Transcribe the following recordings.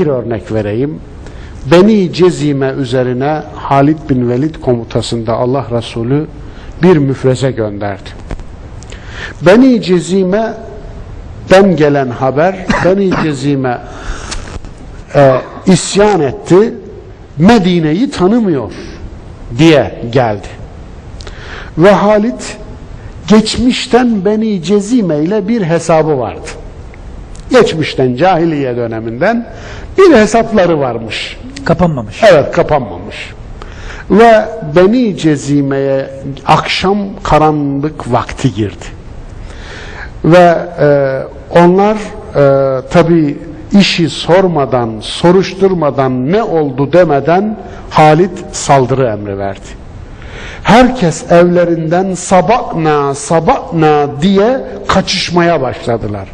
Bir örnek vereyim. Beni Cezime üzerine Halid bin Velid komutasında Allah Resulü bir müfreze gönderdi. Beni Cezime'den gelen haber Beni Cezime e, isyan etti. Medine'yi tanımıyor diye geldi. Ve Halid geçmişten Beni Cezime ile bir hesabı vardı geçmişten cahiliye döneminden bir hesapları varmış. Kapanmamış. Evet kapanmamış. Ve Beni Cezime'ye akşam karanlık vakti girdi. Ve e, onlar e, tabi işi sormadan, soruşturmadan ne oldu demeden Halit saldırı emri verdi. Herkes evlerinden sabahna sabahna diye kaçışmaya başladılar.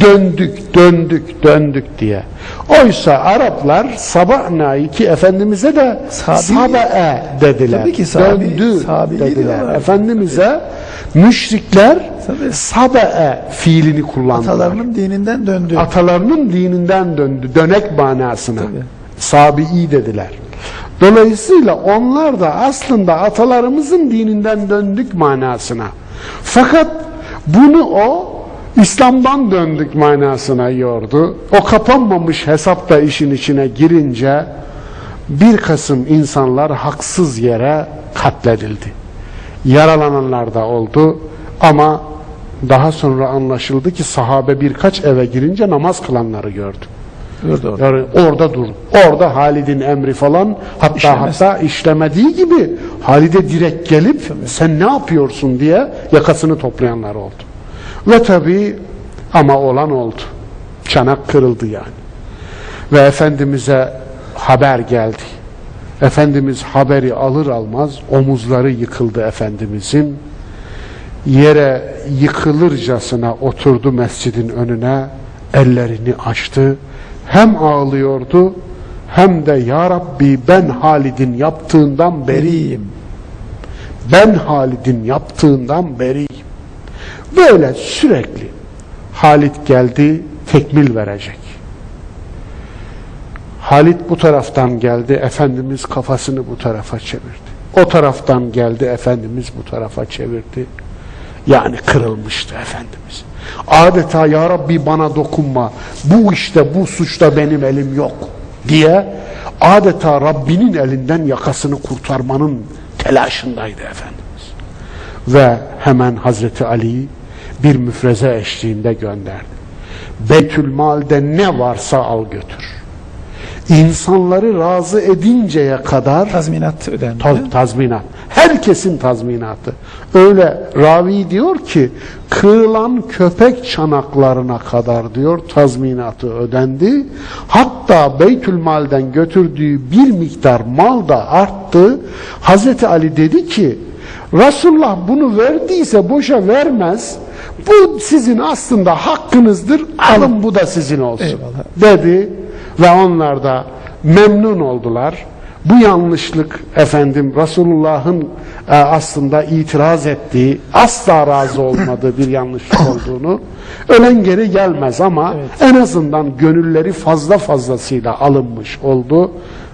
Döndük, döndük, döndük diye. Oysa Araplar sabahna ki Efendimiz'e de Sabi- sabae dediler. Tabii ki sabi- Döndü sabili dediler. Efendimiz'e müşrikler Tabii. sabae fiilini kullandılar. Atalarının dininden döndü. Atalarının dininden döndü. Dönek manasına. Tabii. Sabi'i dediler. Dolayısıyla onlar da aslında atalarımızın dininden döndük manasına. Fakat bunu o İslam'dan döndük manasına yordu. O kapanmamış hesapta işin içine girince bir kısım insanlar haksız yere katledildi. Yaralananlar da oldu ama daha sonra anlaşıldı ki sahabe birkaç eve girince namaz kılanları gördü. Orada. Yani orada dur. Orada Halid'in emri falan hatta İşlemez. hatta işlemediği gibi Halid'e direkt gelip sen ne yapıyorsun diye yakasını toplayanlar oldu. Ve tabii ama olan oldu. Çanak kırıldı yani. Ve Efendimiz'e haber geldi. Efendimiz haberi alır almaz omuzları yıkıldı Efendimiz'in. Yere yıkılırcasına oturdu mescidin önüne, ellerini açtı. Hem ağlıyordu hem de Ya Rabbi ben Halid'in yaptığından beriyim. Ben Halid'in yaptığından beriyim. Böyle sürekli Halid geldi tekmil verecek. Halid bu taraftan geldi, Efendimiz kafasını bu tarafa çevirdi. O taraftan geldi, Efendimiz bu tarafa çevirdi. Yani kırılmıştı Efendimiz. Adeta Ya Rabbi bana dokunma, bu işte bu suçta benim elim yok diye adeta Rabbinin elinden yakasını kurtarmanın telaşındaydı Efendimiz. Ve hemen Hazreti Ali'yi bir müfreze eşliğinde gönderdi. Beytülmal'de ne varsa al götür. İnsanları razı edinceye kadar Tazminat ödendi. Ta- tazminat. Herkesin tazminatı. Öyle ravi diyor ki kırılan köpek çanaklarına kadar diyor tazminatı ödendi. Hatta Beytülmal'den götürdüğü bir miktar mal da arttı. Hazreti Ali dedi ki Resulullah bunu verdiyse boşa vermez. Bu sizin aslında hakkınızdır. Alın bu da sizin olsun. Eyvallah. Dedi ve onlar da memnun oldular. Bu yanlışlık efendim Resulullah'ın e, aslında itiraz ettiği, asla razı olmadığı bir yanlışlık olduğunu ölen geri gelmez ama en azından gönülleri fazla fazlasıyla alınmış oldu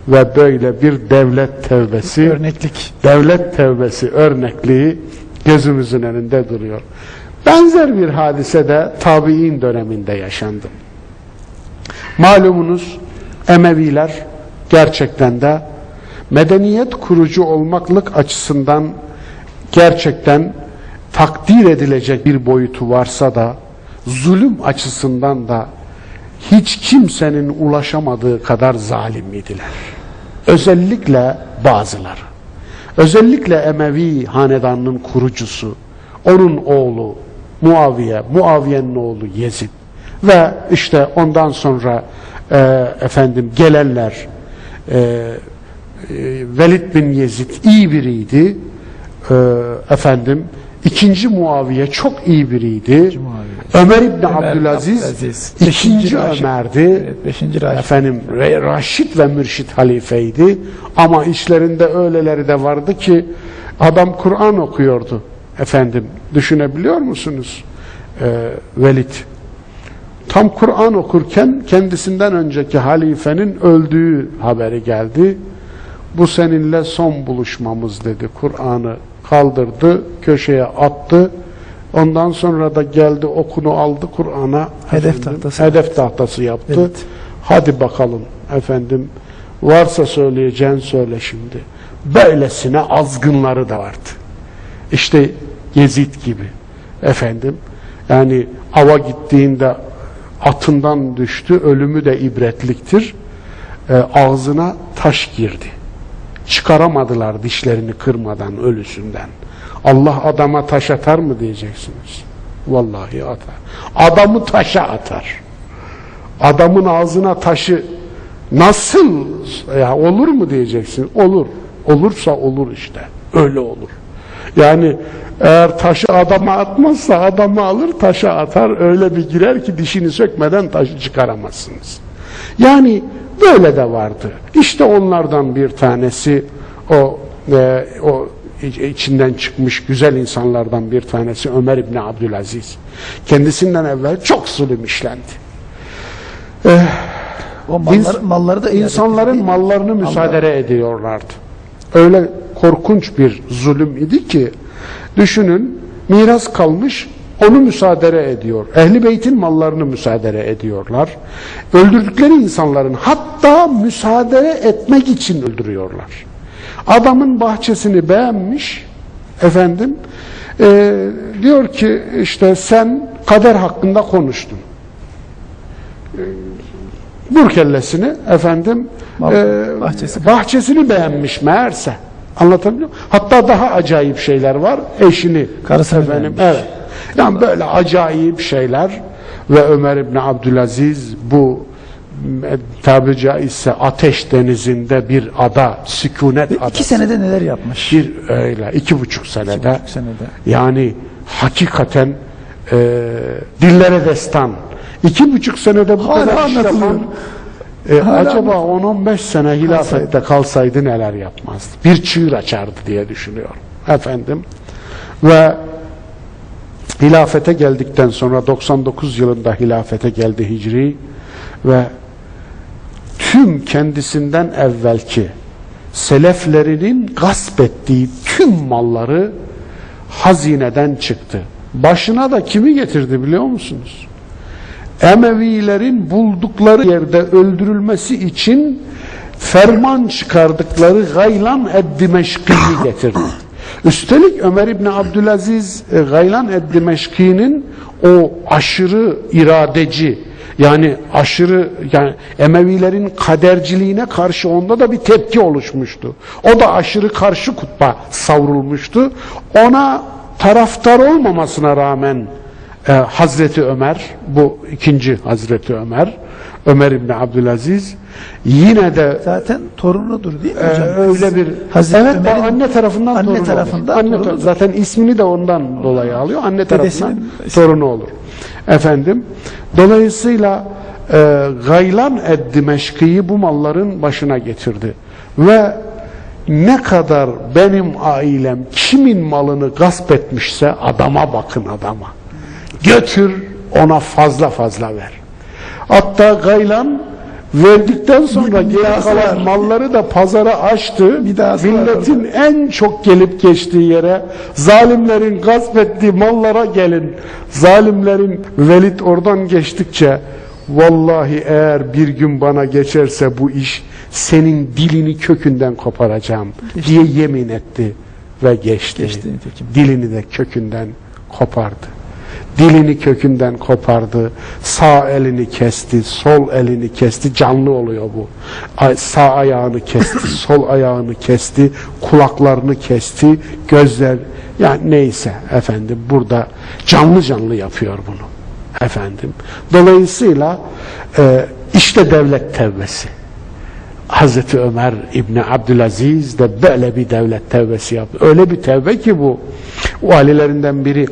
ve böyle bir devlet tevbesi Örneklik. devlet tevbesi örnekliği gözümüzün önünde duruyor. Benzer bir hadise de tabi'in döneminde yaşandı. Malumunuz Emeviler gerçekten de medeniyet kurucu olmaklık açısından gerçekten takdir edilecek bir boyutu varsa da zulüm açısından da hiç kimsenin ulaşamadığı kadar zalim idiler. Özellikle bazıları. Özellikle Emevi hanedanının kurucusu, onun oğlu Muaviye, Muaviye'nin oğlu Yezid ve işte ondan sonra e, efendim gelenler e, Velid bin Yezid iyi biriydi. E, efendim ikinci Muaviye çok iyi biriydi. Ömer İbni Ömer Abdülaziz, Abdülaziz, ikinci Raşid. Ömer'di. Evet, beşinci Raşid. Efendim Raşid ve Mürşit halifeydi. Ama işlerinde öyleleri de vardı ki adam Kur'an okuyordu. Efendim düşünebiliyor musunuz? Ee, Velid Tam Kur'an okurken kendisinden önceki halifenin öldüğü haberi geldi. Bu seninle son buluşmamız dedi. Kur'an'ı kaldırdı, köşeye attı. Ondan sonra da geldi okunu aldı Kur'an'a. Hedef tahtası Hedef tahtası yaptı. Evet. Hadi bakalım efendim. Varsa söyleyeceğin söyle şimdi. Böylesine azgınları da vardı. İşte Yezid gibi efendim. Yani ava gittiğinde atından düştü. Ölümü de ibretliktir. Ee, ağzına taş girdi. Çıkaramadılar dişlerini kırmadan ölüsünden. Allah adama taş atar mı diyeceksiniz. Vallahi atar. Adamı taşa atar. Adamın ağzına taşı nasıl ya olur mu diyeceksin. Olur. Olursa olur işte. Öyle olur. Yani eğer taşı adama atmazsa adamı alır taşa atar öyle bir girer ki dişini sökmeden taşı çıkaramazsınız. Yani böyle de vardı. İşte onlardan bir tanesi o e, o içinden çıkmış güzel insanlardan bir tanesi Ömer İbni Abdülaziz. Kendisinden evvel çok zulüm işlendi. O mallar, İns- malları da İnsanların mi? mallarını müsaade ediyorlardı. Öyle korkunç bir zulüm idi ki düşünün miras kalmış onu müsaade ediyor. Ehli beytin mallarını müsaade ediyorlar. Öldürdükleri insanların hatta müsaade etmek için öldürüyorlar. Adamın bahçesini beğenmiş efendim e, diyor ki işte sen kader hakkında konuştun. Vur kellesini efendim Mal- e, bahçesi. bahçesini beğenmiş meğerse. Anlatabiliyor muyum? Hatta daha acayip şeyler var. Eşini Karısını efendim, beğenmiş. evet. Yani böyle acayip şeyler ve Ömer İbni Abdülaziz bu tabiri caizse ateş denizinde bir ada, sükunet Ve adası. iki senede neler yapmış? Bir öyle, iki buçuk senede. buçuk senede. Yani hakikaten e, dillere destan. İki buçuk senede bu Hala kadar iş yapan e, Hala acaba 10-15 sene hilafette Kalsaydı. kalsaydı neler yapmazdı? Bir çığır açardı diye düşünüyorum. Efendim ve hilafete geldikten sonra 99 yılında hilafete geldi Hicri ve tüm kendisinden evvelki seleflerinin gasp ettiği tüm malları hazineden çıktı. Başına da kimi getirdi biliyor musunuz? Emevilerin buldukları yerde öldürülmesi için ferman çıkardıkları Gaylan ed-Dimeşki'yi getirdi. Üstelik Ömer İbni Abdülaziz e, Gaylan ed-Dimeşki'nin o aşırı iradeci yani aşırı yani Emevilerin kaderciliğine karşı onda da bir tepki oluşmuştu. O da aşırı karşı kutba savrulmuştu. Ona taraftar olmamasına rağmen e, Hazreti Ömer, bu ikinci Hazreti Ömer, Ömer İbni Abdülaziz yine de Zaten torunudur değil mi e, hocam? öyle bir Hazreti evet Ömer'in anne tarafından anne torunu tarafından olur. Anne torunudur. zaten ismini de ondan dolayı alıyor. Anne tarafından Dedesinin- torunu olur. Efendim dolayısıyla e, Gaylan ed-Dimeşki'yi bu malların başına getirdi ve ne kadar benim ailem kimin malını gasp etmişse adama bakın adama. Götür ona fazla fazla ver. Hatta Gaylan verdikten sonra geri kalan var. malları da pazara açtı. Mirası var Milletin en çok gelip geçtiği yere zalimlerin gasp ettiği mallara gelin. Zalimlerin Velid oradan geçtikçe vallahi eğer bir gün bana geçerse bu iş senin dilini kökünden koparacağım diye yemin etti ve geçti. Geçti nitekim. Dilini de kökünden kopardı. Dilini kökünden kopardı. Sağ elini kesti, sol elini kesti. Canlı oluyor bu. Sağ ayağını kesti, sol ayağını kesti, kulaklarını kesti, gözler yani neyse efendim burada canlı canlı yapıyor bunu efendim. Dolayısıyla e, işte devlet tevbesi. Hazreti Ömer İbni Abdülaziz de böyle bir devlet tevbesi yaptı. Öyle bir tevbe ki bu valilerinden biri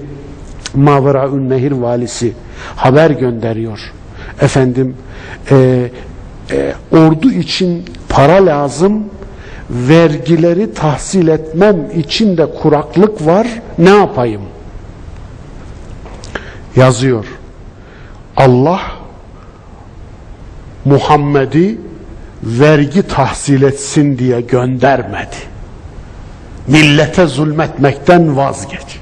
Maveraün Nehir valisi haber gönderiyor. Efendim e, e, ordu için para lazım vergileri tahsil etmem için de kuraklık var ne yapayım? Yazıyor. Allah Muhammed'i vergi tahsil etsin diye göndermedi. Millete zulmetmekten vazgeç.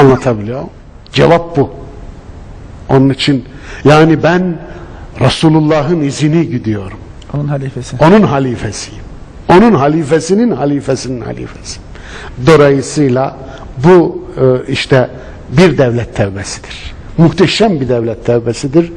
Anlatabiliyor? Cevap bu. Onun için yani ben Resulullah'ın izini gidiyorum. Onun halifesi. Onun halifesiyim. Onun halifesinin halifesinin halifesi. Dolayısıyla bu e, işte bir devlet tevbesidir. Muhteşem bir devlet tevbesidir.